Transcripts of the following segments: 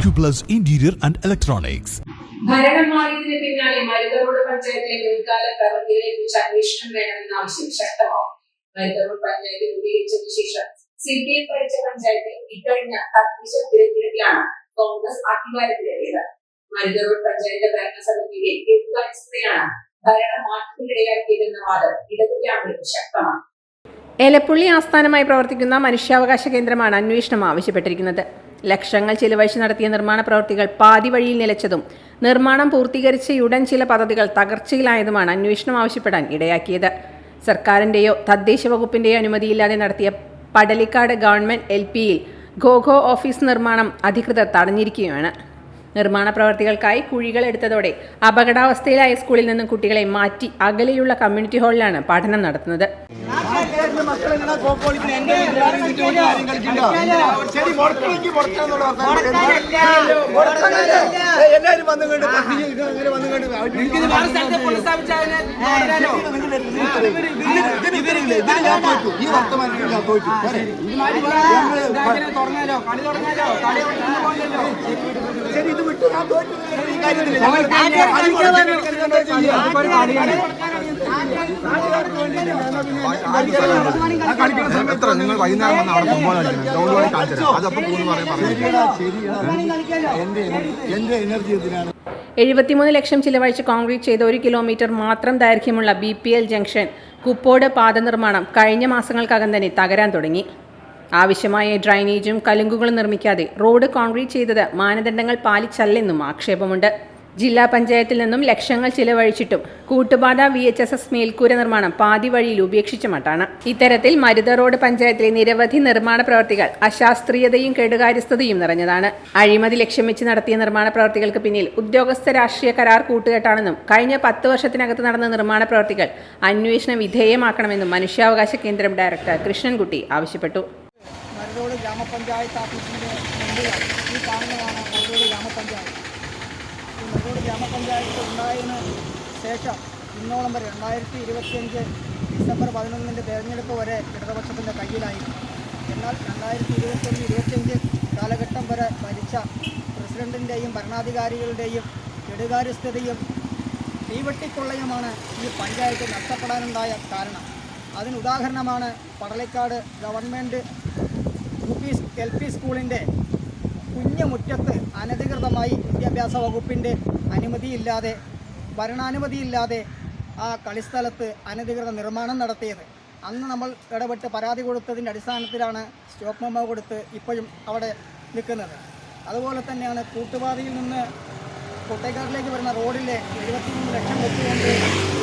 Acuplus interior and Electronics. ഭരണം മാറിയതിന് പിന്നാലെ മരുതറോഡ് പഞ്ചായത്തിലെ മുൻകാല പ്രവൃത്തികളെ കുറിച്ച് അന്വേഷണം വേണമെന്ന ആവശ്യം ശക്തമാവും. മരുതറോഡ് പഞ്ചായത്ത് രൂപീകരിച്ചതിനു ശേഷം സി പി എം ഭരിച്ച പഞ്ചായത്തിൽ ഇക്കഴിഞ്ഞ തദ്ദേശ തിരഞ്ഞെടുപ്പിലാണ് കോൺഗ്രസ് അധികാരത്തിലേറിയത്. മരുതറോഡ് പഞ്ചായത്ത് ഭരണസമിതിയുടെ കെടുകാര്യസ്ഥതയാണ് ഭരണ മാറ്റത്തിനിടയാക്കിയതെന്ന വാദം ഇടതു ക്യാമ്പിൽ ശക്തമാണ് എലപ്പുള്ളി ആസ്ഥാനമായി പ്രവർത്തിക്കുന്ന മനുഷ്യാവകാശ കേന്ദ്രമാണ് അന്വേഷണം ആവശ്യപ്പെട്ടിരിക്കുന്നത്. ലക്ഷങ്ങൾ ചിലവഴിച്ച് നടത്തിയ നിർമ്മാണ പ്രവൃത്തികൾ പാതി വഴിയിൽ നിലച്ചതും നിർമ്മാണം പൂർത്തീകരിച്ചയുടൻ ചില പദ്ധതികൾ തകർച്ചയിലായതുമാണ് അന്വേഷണം ആവശ്യപ്പെടാൻ ഇടയാക്കിയത്. സർക്കാരിന്റെയോ തദ്ദേശ വകുപ്പിന്റെയോ അനുമതിയില്ലാതെ നടത്തിയ പടലിക്കാട് ഗവൺമെന്റ് എൽ പിയിൽ ഖോഖോ ഓഫീസ് നിർമ്മാണം അധികൃതർ തടഞ്ഞിരിക്കുകയാണ്. നിർമ്മാണ പ്രവർത്തികൾക്കായി കുഴികൾ എടുത്തതോടെ അപകടാവസ്ഥയിലായ സ്കൂളിൽ നിന്നും കുട്ടികളെ മാറ്റി അകലെയുള്ള കമ്മ്യൂണിറ്റി ഹാളിലാണ് പഠനം നടത്തുന്നത്. എല്ലാവരും വന്നു കണ്ട് അങ്ങനെ വന്നു കണ്ട് ഇതിനില്ലേ? ഇതിന് ഞാൻ തോറ്റു. ഈ വർത്തമാനത്തിൽ ഞാൻ തോറ്റു. ശരി. ഇത് വിട്ടു. ഞാൻ തോറ്റു ഈ കാര്യത്തിൽ എത്ര നിങ്ങൾ വൈകുന്നേരം വന്ന് അവിടെ ഫുട്ബോൾ കളിക്കണം? ഗ്രൗണ്ട് വഴി കാണിച്ചു അതപ്പം പോകുന്നു പറയാൻ പറഞ്ഞു. ശരിയാ ശരിയാ എന്റെ എന്റെ എനർജി എന്തിനാണ്? എഴുപത്തിമൂന്ന് ലക്ഷം ചിലവഴിച്ച് കോൺക്രീറ്റ് ചെയ്ത ഒരു കിലോമീറ്റർ മാത്രം ദൈർഘ്യമുള്ള B P L junction Kuppode പാത നിർമ്മാണം കഴിഞ്ഞ മാസങ്ങൾക്കകം തന്നെ തകരാൻ തുടങ്ങി. ആവശ്യമായ ഡ്രൈനേജും കലുങ്കുകളും നിർമ്മിക്കാതെ റോഡ് കോൺക്രീറ്റ് ചെയ്തത് മാനദണ്ഡങ്ങൾ പാലിച്ചല്ലെന്നും ആക്ഷേപമുണ്ട്. ജില്ലാ പഞ്ചായത്തിൽ നിന്നും ലക്ഷങ്ങൾ ചിലവഴിച്ചിട്ടും Koottupatha V H S S മേൽക്കൂര നിർമ്മാണം പാതി വഴിയിൽ ഉപേക്ഷിച്ച മട്ടാണ്. ഇത്തരത്തിൽ മരുത റോഡ് പഞ്ചായത്തിലെ നിരവധി നിർമ്മാണ പ്രവർത്തികൾ അശാസ്ത്രീയതയും കെടുകാര്യസ്ഥതയും നിറഞ്ഞതാണ്. അഴിമതി ലക്ഷ്യം വെച്ച് നടത്തിയ നിർമ്മാണ പ്രവർത്തികൾക്ക് പിന്നിൽ ഉദ്യോഗസ്ഥ രാഷ്ട്രീയ കരാർ കൂട്ടുകെട്ടാണെന്നും കഴിഞ്ഞ പത്ത് വർഷത്തിനകത്ത് നടന്ന നിർമ്മാണ പ്രവർത്തികൾ അന്വേഷണ വിധേയമാക്കണമെന്നും മനുഷ്യാവകാശ കേന്ദ്രം ഡയറക്ടർ കൃഷ്ണൻകുട്ടി ആവശ്യപ്പെട്ടു. ഗ്രാമപഞ്ചായത്ത് ഈ കാണുന്നതാണ് ഗ്രാമപഞ്ചായത്ത്. ഗ്രാമപഞ്ചായത്ത് ഉണ്ടായതിന് ശേഷം ഇന്നോളം വരെ രണ്ടായിരത്തി ഇരുപത്തിയഞ്ച് ഡിസംബർ പതിനൊന്നിന്റെ തെരഞ്ഞെടുപ്പ് വരെ ഇടതുപക്ഷത്തിന്റെ കയ്യിലായിരുന്നു. എന്നാൽ രണ്ടായിരത്തി ഇരുപത്തൊന്ന് ഇരുപത്തിയഞ്ച് കാലഘട്ടം വരെ ഭരിച്ച പ്രസിഡന്റിന്റെയും ഭരണാധികാരികളുടെയും കെടുകാര്യസ്ഥതയും തീവെട്ടിക്കൊള്ളയുമാണ് ഈ പഞ്ചായത്ത് നഷ്ടപ്പെടാനുണ്ടായ കാരണം. അതിന് ഉദാഹരണമാണ് Padalakkad government U P L P സ്കൂളിന്റെ കുഞ്ഞു മുറ്റത്ത് അനധികൃതമായി വിദ്യാഭ്യാസ വകുപ്പിന്റെ അനുമതിയില്ലാതെ ഭരണാനുമതിയില്ലാതെ ആ കളിസ്ഥലത്ത് അനധികൃത നിർമ്മാണം നടത്തിയത്. അന്ന് നമ്മൾ ഇടപെട്ട് പരാതി കൊടുത്തതിന്റെ അടിസ്ഥാനത്തിലാണ് സ്റ്റോക്ക് മെമ്മോ കൊടുത്ത് ഇപ്പോഴും അവിടെ നിൽക്കുന്നത്. അതുപോലെ തന്നെയാണ് കൂട്ടുപാതയിൽ നിന്ന് കോട്ടേക്കാട്ടിലേക്ക് വരുന്ന റോഡിലെ എഴുപത്തിമൂന്ന് ലക്ഷം വെച്ചുകൊണ്ട്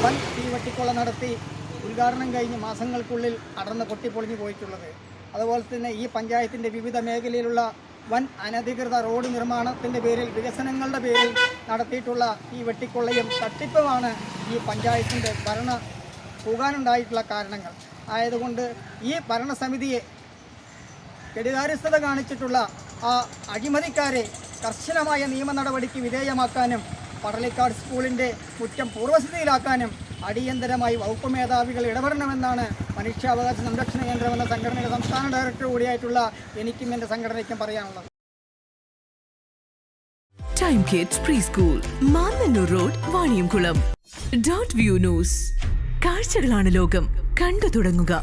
വൻ തീവട്ടിക്കൊള്ള നടത്തി ഉദ്ഘാടനം കഴിഞ്ഞ് മാസങ്ങൾക്കുള്ളിൽ അടർന്ന് പൊട്ടിപ്പൊളിഞ്ഞു പോയിട്ടുള്ളത്. അതുപോലെ തന്നെ ഈ പഞ്ചായത്തിന്റെ വിവിധ മേഖലയിലുള്ള വൻ അനധികൃത റോഡ് നിർമ്മാണത്തിന്റെ പേരിൽ വികസനങ്ങളുടെ പേരിൽ നടത്തിയിട്ടുള്ള ഈ വെട്ടിക്കൊള്ളയും തട്ടിപ്പുമാണ് ഈ പഞ്ചായത്തിന്റെ ഭരണ പോകാനുണ്ടായിട്ടുള്ള കാരണങ്ങൾ. ആയതുകൊണ്ട് ഈ ഭരണസമിതിയെ കെടുകാര്യസ്ഥത കാണിച്ചിട്ടുള്ള ആ അഴിമതിക്കാരെ കർശനമായ നിയമ നടപടിക്ക് വിധേയമാക്കാനും പടലിക്കാട് സ്കൂളിന്റെ കുറ്റം പൂർവസ്ഥിതിയിലാക്കാനും അടിയന്തരമായി വകുപ്പ് മേധാവികൾ ഇടപെടണമെന്നാണ് മനുഷ്യാവകാശ സംരക്ഷണ കേന്ദ്രം എന്ന സംഘടനയുടെ സംസ്ഥാന ഡയറക്ടർ കൂടിയായിട്ടുള്ള എനിക്കും എന്റെ സംഘടനയ്ക്കും പറയാനുള്ളത്. Time kids preschool Mannannur road Vaniyamkulam dot view news കാഴ്ചകളാണ് ലോകം. കണ്ടു തുടങ്ങുക.